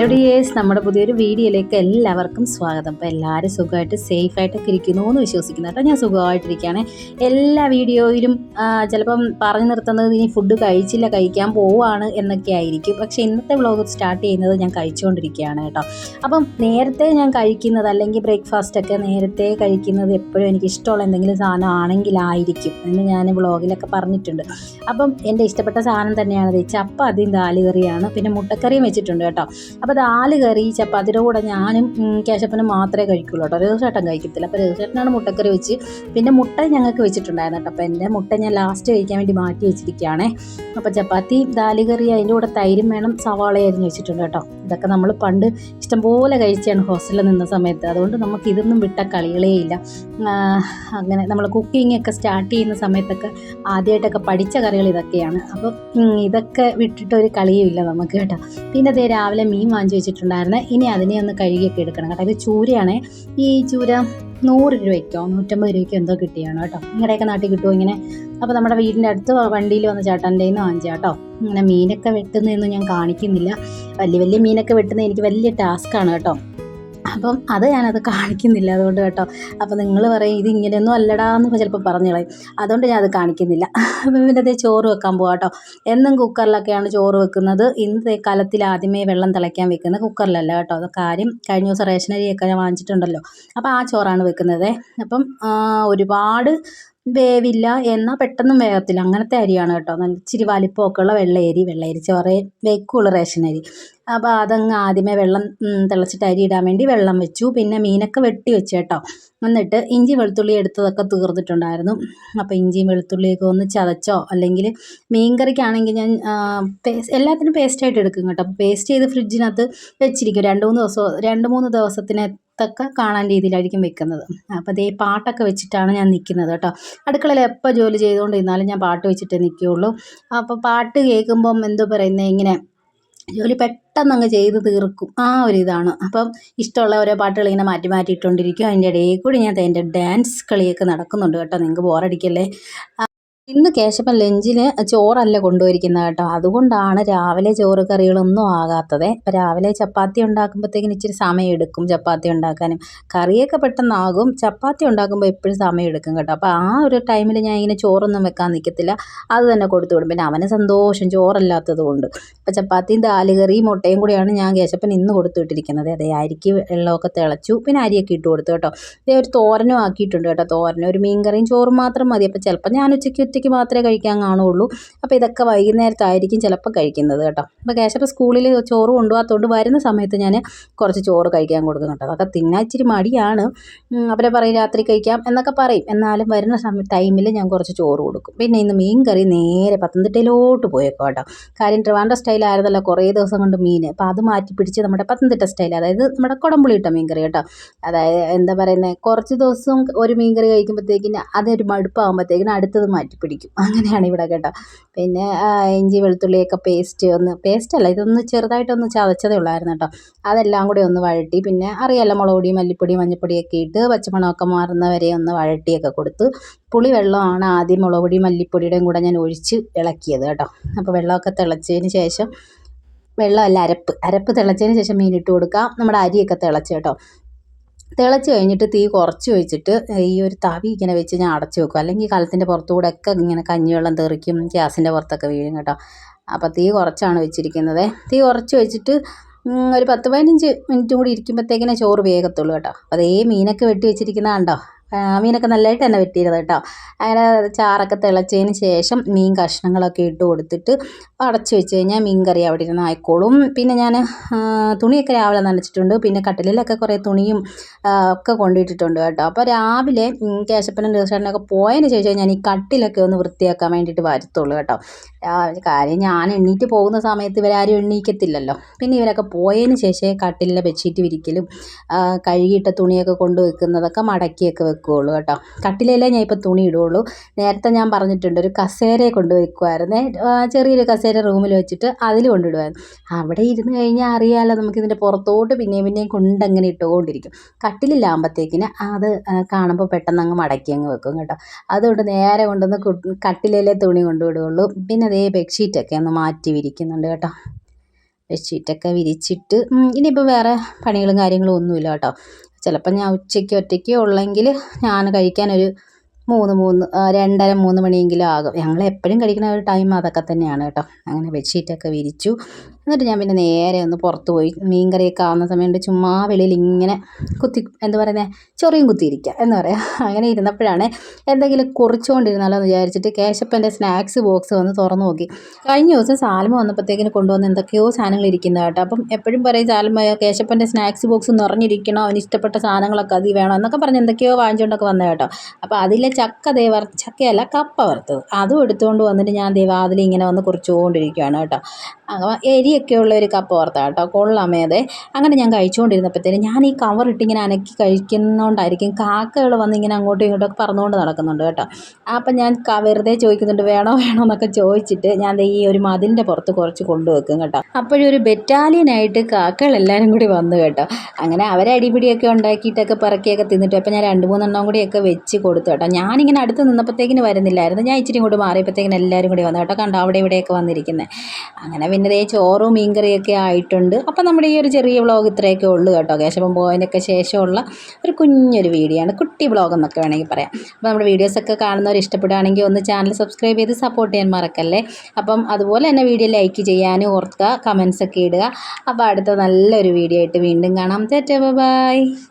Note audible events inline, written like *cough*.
Hello dears നമ്മുടെ പുതിയൊരു വീഡിയോയിലേക്ക് എല്ലാവർക്കും സ്വാഗതം. അപ്പോൾ എല്ലാവരും സുഖമായിട്ട് സേഫായിട്ടൊക്കെ ഇരിക്കുന്നു എന്ന് വിശ്വസിക്കുന്നു കേട്ടോ. ഞാൻ സുഖമായിട്ടിരിക്കുകയാണ്. എല്ലാ വീഡിയോയിലും ചിലപ്പം പറഞ്ഞു നിർത്തുന്നത് ഇനി ഫുഡ് കഴിച്ചില്ല കഴിക്കാൻ പോവാണ് എന്നൊക്കെ ആയിരിക്കും. പക്ഷേ ഇന്നത്തെ വ്ളോഗ് സ്റ്റാർട്ട് ചെയ്യുന്നത് ഞാൻ കഴിച്ചുകൊണ്ടിരിക്കുകയാണ് കേട്ടോ. അപ്പം നേരത്തെ ഞാൻ കഴിക്കുന്നത് അല്ലെങ്കിൽ ബ്രേക്ക്ഫാസ്റ്റൊക്കെ നേരത്തെ കഴിക്കുന്നത് എപ്പോഴും എനിക്ക് ഇഷ്ടമുള്ള എന്തെങ്കിലും സാധനം ആണെങ്കിലായിരിക്കും എന്ന് ഞാൻ വ്ളോഗിലൊക്കെ പറഞ്ഞിട്ടുണ്ട്. അപ്പം എന്റെ ഇഷ്ടപ്പെട്ട സാധനം തന്നെയാണ് ചപ്പാത്തിയും ദാലുകറിയാണ് പിന്നെ മുട്ടക്കറിയും വെച്ചിട്ടുണ്ട് കേട്ടോ. അപ്പോൾ ദാൽ കറി ചപ്പാത്തിയുടെ കൂടെ ഞാനും കേശപ്പനും മാത്രമേ കഴിക്കുള്ളൂ കേട്ടോ. രഘുചേട്ടൻ കഴിക്കത്തില്ല. അപ്പോൾ രഘുചേട്ടനാണ് മുട്ടക്കറി വെച്ച്. പിന്നെ മുട്ട ഞങ്ങൾക്ക് വെച്ചിട്ടുണ്ടായിരുന്നു കേട്ടോ. അപ്പോൾ എന്റെ മുട്ട ഞാൻ ലാസ്റ്റ് കഴിക്കാൻ വേണ്ടി മാറ്റി വെച്ചിരിക്കുകയാണേ. അപ്പോൾ ചപ്പാത്തി ദാൽ കറി അതിന്റെ കൂടെ തൈരും വേണം സവാളയായിരുന്നു വെച്ചിട്ടുണ്ട് കേട്ടോ. ഇതൊക്കെ നമ്മൾ പണ്ട് ഇഷ്ടംപോലെ കഴിച്ചാണ് ഹോസ്റ്റലിൽ നിന്ന സമയത്ത്. അതുകൊണ്ട് നമുക്ക് ഇതൊന്നും വിട്ട കളികളേ ഇല്ല. അങ്ങനെ നമ്മൾ കുക്കിംഗ് ഒക്കെ സ്റ്റാർട്ട് ചെയ്യുന്ന സമയത്തൊക്കെ ആദ്യമായിട്ടൊക്കെ പഠിച്ച കറികൾ ഇതൊക്കെയാണ്. അപ്പോൾ ഇതൊക്കെ വിട്ടിട്ടൊരു കളിയും ഇല്ല നമുക്ക് കേട്ടോ. പിന്നെ അതേ രാവിലെ മീൻ വാങ്ങിച്ചു വെച്ചിട്ടുണ്ടായിരുന്നു. ഇനി അതിനെ ഒന്ന് കഴുകിയൊക്കെ എടുക്കണം കേട്ടോ. ഇത് ചൂരയാണേ. ഈ ചൂര നൂറ് രൂപയ്ക്കോ നൂറ്റമ്പത് രൂപയ്ക്കോ എന്തോ കിട്ടിയാണ് കേട്ടോ. നിങ്ങളുടെയൊക്കെ നാട്ടിൽ കിട്ടുമോ ഇങ്ങനെ? അപ്പോൾ നമ്മുടെ വീടിന്റെ അടുത്ത് വണ്ടിയിൽ വന്ന ചേട്ടന്റെ നിന്ന് വാങ്ങിച്ച ഇങ്ങനെ മീനൊക്കെ വെട്ടുന്നതൊന്നും ഞാൻ കാണിക്കുന്നില്ല. വലിയ വലിയ മീനൊക്കെ വെട്ടുന്നത് എനിക്ക് വലിയ ടാസ്ക്കാണ് കേട്ടോ. അപ്പം അത് ഞാനത് കാണിക്കുന്നില്ല അതുകൊണ്ട് കേട്ടോ. അപ്പം നിങ്ങൾ പറയും ഇത് ഇങ്ങനെയൊന്നും അല്ലടാ എന്ന് ചിലപ്പോൾ പറഞ്ഞു കളയും അതുകൊണ്ട് ഞാൻ അത് കാണിക്കുന്നില്ല. *laughs* അപ്പം പിന്നെ അതേ ചോറ് വെക്കാൻ പോകാം കേട്ടോ. എന്നും കുക്കറിലൊക്കെയാണ് ചോറ് വെക്കുന്നത്. ഇന്നത്തെ കാലത്തിൽ ആദ്യമേ വെള്ളം തിളയ്ക്കാൻ വെക്കുന്നത് കുക്കറിലല്ല കേട്ടോ. അത് കാര്യം കഴിഞ്ഞ ദിവസം റേഷനരിയൊക്കെ ഞാൻ വാങ്ങിച്ചിട്ടുണ്ടല്ലോ. അപ്പോൾ ആ ചോറാണ് വെക്കുന്നത് അപ്പം ഒരുപാട് വേവില്ല എന്നാൽ പെട്ടെന്നും വേഗത്തില്ല അങ്ങനത്തെ അരിയാണ് കേട്ടോ. നല്ല ഇച്ചിരി വലിപ്പമൊക്കെ ഉള്ള വെള്ളയരി വെള്ളയരി ചോറേ വെക്കുള്ളൂ റേഷൻ അരി. അപ്പോൾ അതങ്ങ് ആദ്യമേ വെള്ളം തിളച്ചിട്ട് അരി ഇടാൻ വേണ്ടി വെള്ളം വെച്ചു. പിന്നെ മീനൊക്കെ വെട്ടി വെച്ചു കേട്ടോ. എന്നിട്ട് ഇഞ്ചി വെളുത്തുള്ളി എടുത്തതൊക്കെ തീർന്നിട്ടുണ്ടായിരുന്നു അപ്പോൾ ഇഞ്ചിയും വെളുത്തുള്ളിയൊക്കെ ഒന്ന് ചതച്ചോ? അല്ലെങ്കിൽ മീൻ കറിക്കാണെങ്കിൽ ഞാൻ എല്ലാത്തിനും പേസ്റ്റായിട്ട് എടുക്കും കേട്ടോ. അപ്പോൾ പേസ്റ്റ് ചെയ്ത് ഫ്രിഡ്ജിനകത്ത് വെച്ചിരിക്കും. രണ്ട് മൂന്ന് ദിവസം രണ്ട് മൂന്ന് ദിവസത്തിനൊക്കെ കാണാൻ രീതിയിലായിരിക്കും വെക്കുന്നത്. അപ്പോൾ അതേ പാട്ടൊക്കെ വെച്ചിട്ടാണ് ഞാൻ നിൽക്കുന്നത് കേട്ടോ. അടുക്കളയിൽ എപ്പോൾ ജോലി ചെയ്തുകൊണ്ടിരുന്നാലും ഞാൻ പാട്ട് വെച്ചിട്ടേ നിൽക്കുകയുള്ളൂ. അപ്പോൾ പാട്ട് കേൾക്കുമ്പം എന്തോ പറയുന്നത് ഇങ്ങനെ ജോലി പെട്ടെന്ന് അങ്ങ് ചെയ്ത് തീർക്കും. ആ ഒരു ഇതാണ്. അപ്പം ഇഷ്ടമുള്ള ഓരോ പാട്ടുകൾ ഇങ്ങനെ മാറ്റി മാറ്റി ഇട്ടുകൊണ്ടിരിക്കും അതിന്റെ ഇടയിൽ കൂടി ഞാൻ എന്റെ ഡാൻസ് കളിയൊക്കെ നടക്കുന്നുണ്ട് കേട്ടോ. നിങ്ങൾക്ക് ബോറടിക്കല്ലേ ഇന്ന് കേശപ്പൻ ലഞ്ചിന് ചോറല്ല കൊണ്ടുപോയിരിക്കുന്നത് കേട്ടോ. അതുകൊണ്ടാണ് രാവിലെ ചോറ് കറികളൊന്നും ആകാത്തത്. ഇപ്പം രാവിലെ ചപ്പാത്തി ഉണ്ടാക്കുമ്പോഴത്തേക്കിന് ഇച്ചിരി സമയം എടുക്കും ചപ്പാത്തി ഉണ്ടാക്കാനും. കറിയൊക്കെ പെട്ടെന്നാകും. ചപ്പാത്തി ഉണ്ടാക്കുമ്പോൾ എപ്പോഴും സമയം എടുക്കും കേട്ടോ. അപ്പോൾ ആ ഒരു ടൈമിൽ ഞാൻ ഇങ്ങനെ ചോറൊന്നും വെക്കാൻ നിൽക്കത്തില്ല. അത് തന്നെ കൊടുത്തു വിടും. പിന്നെ അവന് സന്തോഷം ചോറല്ലാത്തത് കൊണ്ട്. അപ്പം ചപ്പാത്തിയും ദാൽ കറിയും മുട്ടയും കൂടിയാണ് ഞാൻ കേശപ്പൻ ഇന്ന് കൊടുത്തു വിട്ടിരിക്കുന്നത്. അതെ അരിക്ക് വെള്ളമൊക്കെ തിളച്ചു. പിന്നെ അരിയൊക്കെ ഇട്ട് കൊടുത്തു കേട്ടോ. ഇതേ ഒരു തോരനും ആക്കിയിട്ടുണ്ട് കേട്ടോ. തോരനും ഒരു മീൻ കറിയും ചോറും മാത്രം മതി. അപ്പോൾ ചിലപ്പോൾ ഞാൻ ഉച്ചയ്ക്ക് ഉച്ചയ്ക്ക് മാത്രമേ കഴിക്കാൻ കാണുള്ളൂ അപ്പോൾ ഇതൊക്കെ വൈകുന്നേരത്തായിരിക്കും ചിലപ്പോൾ കഴിക്കുന്നത് കേട്ടോ. അപ്പോൾ കേശപ്പ സ്കൂളിൽ ചോറ് കൊണ്ടുപോകാത്തതുകൊണ്ട് വരുന്ന സമയത്ത് ഞാൻ കുറച്ച് ചോറ് കഴിക്കാൻ കൊടുക്കും കേട്ടോ. അതൊക്കെ തിന്നാൻ ഇച്ചിരി മടിയാണ്. അവരെ പറയും രാത്രി കഴിക്കാം എന്നൊക്കെ പറയും. എന്നാലും വരുന്ന സമയ ടൈമിൽ ഞാൻ കുറച്ച് ചോറ് കൊടുക്കും. പിന്നെ ഇന്ന് മീൻ കറി നേരെ പത്തനംതിട്ടയിലോട്ട് പോയേക്കോ കേട്ടോ. കാര്യം ട്രിവാൻഡ്ര സ്റ്റൈലായിരുന്നല്ലോ കുറേ ദിവസം കൊണ്ട് മീൻ. അപ്പോൾ അത് മാറ്റി പിടിച്ച് നമ്മുടെ പത്തനംതിട്ട സ്റ്റൈൽ അതായത് നമ്മുടെ കുടംപുളി ഇട്ട മീൻ കറി കേട്ടോ. അതായത് എന്താ പറയുന്നത് കുറച്ച് ദിവസം ഒരു മീൻ കറി കഴിക്കുമ്പോഴത്തേക്കിന് അതൊരു മടുപ്പാകുമ്പോഴത്തേക്കിന് അടുത്തത് മാറ്റി പിടിക്കും. അങ്ങനെയാണ് ഇവിടെ കേട്ടോ. പിന്നെ ഇഞ്ചി വെളുത്തുള്ളിയൊക്കെ പേസ്റ്റ് ഒന്ന് പേസ്റ്റ് അല്ല ഇതൊന്ന് ചെറുതായിട്ടൊന്ന് ചതച്ചതേ ഉള്ളായിരുന്നു കേട്ടോ. അതെല്ലാം കൂടി ഒന്ന് വഴട്ടി പിന്നെ അറിയാലോ മുളക് പൊടി മല്ലിപ്പൊടി മഞ്ഞൾപ്പൊടിയൊക്കെ ഇട്ട് പച്ചമണമൊക്കെ മാറുന്നവരെ ഒന്ന് വഴട്ടിയൊക്കെ കൊടുത്ത് പുളി വെള്ളമാണ് ആദ്യം മുളക് പൊടി മല്ലിപ്പൊടിയുടെയും കൂടെ ഞാൻ ഒഴിച്ച് ഇളക്കിയത് കേട്ടോ. അപ്പോൾ വെള്ളമൊക്കെ തിളച്ചതിന് ശേഷം വെള്ളമല്ല അരപ്പ്. അരപ്പ് തിളച്ചതിന് ശേഷം മീനിട്ട് കൊടുക്കാം. നമ്മുടെ അരിയൊക്കെ തിളച്ച് കേട്ടോ. തിളച്ച് കഴിഞ്ഞിട്ട് തീ കുറച്ച് വെച്ചിട്ട് ഈ ഒരു തവി ഇങ്ങനെ വെച്ച് ഞാൻ അടച്ച് വെക്കും. അല്ലെങ്കിൽ കലത്തിന്റെ പുറത്തുകൂടെ ഒക്കെ ഇങ്ങനെ കഞ്ഞിവെള്ളം തെറിക്കും ഗ്യാസിന്റെ പുറത്തൊക്കെ വീഴും കേട്ടോ. അപ്പോൾ തീ കുറച്ചാണ് വെച്ചിരിക്കുന്നത്. തീ കുറച്ച് വെച്ചിട്ട് ഒരു പത്ത് പതിനഞ്ച് മിനിറ്റ് കൂടി ഇരിക്കുമ്പോഴത്തേക്കിനെ ചോറ് വേഗത്തുള്ളൂ കേട്ടോ. അതേ മീനൊക്കെ വെട്ടി വെച്ചിരിക്കുന്നത് കണ്ടോ? മീനൊക്കെ നല്ലതായിട്ട് തന്നെ വെട്ടിയിരുന്നത് കേട്ടോ. അങ്ങനെ ചാറൊക്കെ തിളച്ചതിന് ശേഷം മീൻ കഷ്ണങ്ങളൊക്കെ ഇട്ട് കൊടുത്തിട്ട് അടച്ച് വെച്ച് കഴിഞ്ഞാൽ മീൻ കറി അവിടെ ഇരുന്ന് ആയിക്കോളും. പിന്നെ ഞാൻ തുണിയൊക്കെ രാവിലെ നനച്ചിട്ടുണ്ട്. പിന്നെ കട്ടിലിലൊക്കെ കുറേ തുണിയും ഒക്കെ കൊണ്ടിട്ടിട്ടുണ്ട് കേട്ടോ. അപ്പോൾ രാവിലെ കേശപ്പനും രഘുചേട്ടനൊക്കെ പോയതിന് ശേഷം ഞാൻ ഈ കട്ടിലൊക്കെ ഒന്ന് വൃത്തിയാക്കാൻ വേണ്ടിയിട്ട് വരുത്തുള്ളൂ കേട്ടോ. കാര്യം ഞാൻ എണ്ണീറ്റ് പോകുന്ന സമയത്ത് ഇവരാരും എണ്ണീക്കത്തില്ലല്ലോ. പിന്നെ ഇവരൊക്കെ പോയതിന് ശേഷമേ കട്ടിലിലെ ബെഡ്ഷീറ്റ് വിരിക്കലും കഴുകിയിട്ട തുണിയൊക്കെ കൊണ്ടുവെക്കുന്നതൊക്കെ മടക്കിയൊക്കെ മടക്കിയൊക്കെ വെക്കുകയുള്ളൂ കേട്ടോ. കട്ടിലല്ലേ ഞാൻ ഇപ്പോൾ തുണി ഇടുകയുള്ളൂ നേരത്തെ ഞാൻ പറഞ്ഞിട്ടുണ്ട് ഒരു കസേരയെ കൊണ്ട് വെക്കുമായിരുന്നേ ചെറിയൊരു കസേര റൂമിൽ വെച്ചിട്ട് അതിൽ കൊണ്ടിടുമായിരുന്നു അവിടെ ഇരുന്ന് കഴിഞ്ഞാൽ അറിയാമല്ലോ നമുക്കിതിന്റെ പുറത്തോട്ട് പിന്നെയും പിന്നെയും കൊണ്ടങ്ങനെ ഇട്ടുകൊണ്ടിരിക്കും. കട്ടിലിലാകുമ്പോഴത്തേക്കിന് അത് കാണുമ്പോൾ പെട്ടെന്ന് അങ്ങ് മടക്കി അങ്ങ് വെക്കും കേട്ടോ. അതുകൊണ്ട് നേരെ കൊണ്ടുവന്ന് കു- കട്ടിലിലെ തുണി കൊണ്ടുവിടുകയുള്ളൂ പിന്നെ അതേ ബെഡ്ഷീറ്റൊക്കെ ഒന്ന് മാറ്റി വിരിക്കുന്നുണ്ട് കേട്ടോ. ബെഡ്ഷീറ്റൊക്കെ വിരിച്ചിട്ട് ഇനിയിപ്പോൾ വേറെ പണികളും കാര്യങ്ങളും ഒന്നുമില്ല കേട്ടോ. ചിലപ്പോൾ ഞാൻ ഉച്ചയ്ക്ക് ഒറ്റയ്ക്ക് ഉള്ളെങ്കിൽ ഞാൻ കഴിക്കാൻ ഒരു മൂന്ന് മൂന്ന് രണ്ടര മൂന്ന് മണിയെങ്കിലും ആകും. ഞങ്ങൾ എപ്പോഴും കഴിക്കുന്ന ഒരു ടൈം അതൊക്കെ തന്നെയാണ് കേട്ടോ. അങ്ങനെ ബെഡ്ഷീറ്റൊക്കെ വിരിച്ചു. എന്നിട്ട് ഞാൻ പിന്നെ നേരെ ഒന്ന് പുറത്ത് പോയി. മീൻ കറിയൊക്കെ ആവുന്ന സമയത്ത് ചുമ്മാ വെളിയിൽ ഇങ്ങനെ കുത്തി എന്താ പറയുന്നത് ചൊറിയും കുത്തിയിരിക്കുക എന്ന് പറയാം. അങ്ങനെ ഇരുന്നപ്പോഴാണ് എന്തെങ്കിലും കുറിച്ചുകൊണ്ടിരുന്നാലോ എന്ന് വിചാരിച്ചിട്ട് കേശപ്പന്റെ സ്നാക്സ് ബോക്സ് വന്ന് തുറന്നു നോക്കി. കഴിഞ്ഞ ദിവസം സാൽമ വന്നപ്പോഴത്തേക്കിന് കൊണ്ടുവന്ന് എന്തൊക്കെയോ സാധനങ്ങൾ ഇരിക്കുന്നത് കേട്ടോ. അപ്പം എപ്പോഴും പറയും സാൽമ കേശപ്പന്റെ സ്നാക്സ് ബോക്സ് നിറഞ്ഞിരിക്കണം? അവന് ഇഷ്ടപ്പെട്ട സാധനങ്ങളൊക്കെ അതിൽ വേണം? എന്നൊക്കെ പറഞ്ഞ് എന്തൊക്കെയോ വാങ്ങിച്ചുകൊണ്ടൊക്കെ വന്നത് കേട്ടോ. അപ്പോൾ അതിലെ ചക്ക ദേ ചക്കയല്ല കപ്പ വറുത്തത്. അതും എടുത്തുകൊണ്ട് വന്നിട്ട് ഞാൻ ദൈവം ഇങ്ങനെ വന്ന് കുറിച്ചുകൊണ്ടിരിക്കുകയാണ് കേട്ടോ. അങ്ങനെ എരിയൊക്കെ ഉള്ള ഒരു കപ്പ് വറുത്ത കേട്ടോ കൊള്ളാമേതെ. അങ്ങനെ ഞാൻ കഴിച്ചുകൊണ്ടിരുന്നപ്പോഴത്തേനും ഞാൻ ഈ കവർ ഇട്ട് ഇങ്ങനെ അനക്കി കഴിക്കുന്നതുകൊണ്ടായിരിക്കും കാക്കകൾ വന്ന് ഇങ്ങനെ അങ്ങോട്ടും ഇങ്ങോട്ടും പറന്നുകൊണ്ട് നടക്കുന്നുണ്ട് കേട്ടോ. അപ്പം ഞാൻ വെറുതെ ചോദിക്കുന്നുണ്ട് വേണോ വേണോ എന്നൊക്കെ ചോദിച്ചിട്ട് ഞാൻ ഈ ഒരു മതിലിന്റെ പുറത്ത് കുറച്ച് കൊണ്ടുവെക്കും കേട്ടോ. അപ്പോഴൊരു ബെറ്റാലിയനായിട്ട് കാക്കകൾ എല്ലാവരും കൂടി വന്നു കേട്ടോ. അങ്ങനെ അവരെ അടിപിടിയൊക്കെ ഉണ്ടാക്കിയിട്ടൊക്കെ പറക്കിയൊക്കെ തിന്നിട്ട് അപ്പം ഞാൻ രണ്ട് മൂന്നെണ്ണം കൂടിയൊക്കെ വെച്ച് കൊടുത്തു കേട്ടോ. ഞാനിങ്ങനെ അടുത്ത് നിന്നപ്പോഴത്തേക്കിന് വരുന്നില്ലായിരുന്നു. ഞാൻ ഇച്ചിരി ഇങ്ങോട്ട് മാറിയപ്പോഴത്തേക്കിന് എല്ലാവരും കൂടി വന്നു കേട്ടോ. കണ്ടോ അവിടെ ഇവിടെയൊക്കെ വന്നിരിക്കുന്നത് അങ്ങനെ പിന്നെ ദേ ചോറും മീൻകറിയൊക്കെ ആയിട്ടുണ്ട്. അപ്പം നമ്മുടെ ഈ ഒരു ചെറിയ വ്ളോഗ് ഇത്രയൊക്കെ ഉള്ളൂ കേട്ടോ. കേശവം പോയതിനൊക്കെ ശേഷമുള്ള ഒരു കുഞ്ഞൊരു വീഡിയോ ആണ്. കുട്ടി വ്ളോഗ് എന്നൊക്കെ വേണമെങ്കിൽ പറയാം. അപ്പോൾ നമ്മുടെ വീഡിയോസൊക്കെ കാണുന്നവർ ഇഷ്ടപ്പെടുകയാണെങ്കിൽ ഒന്ന് ചാനൽ സബ്സ്ക്രൈബ് ചെയ്ത് സപ്പോർട്ട് ചെയ്യാൻ മറക്കല്ലേ? അപ്പം അതുപോലെ തന്നെ വീഡിയോ ലൈക്ക് ചെയ്യാനും ഓർക്കുക കമൻസ് ഒക്കെ ഇടുക. അപ്പോൾ അടുത്ത നല്ലൊരു വീഡിയോ ആയിട്ട് വീണ്ടും കാണാം. ബൈ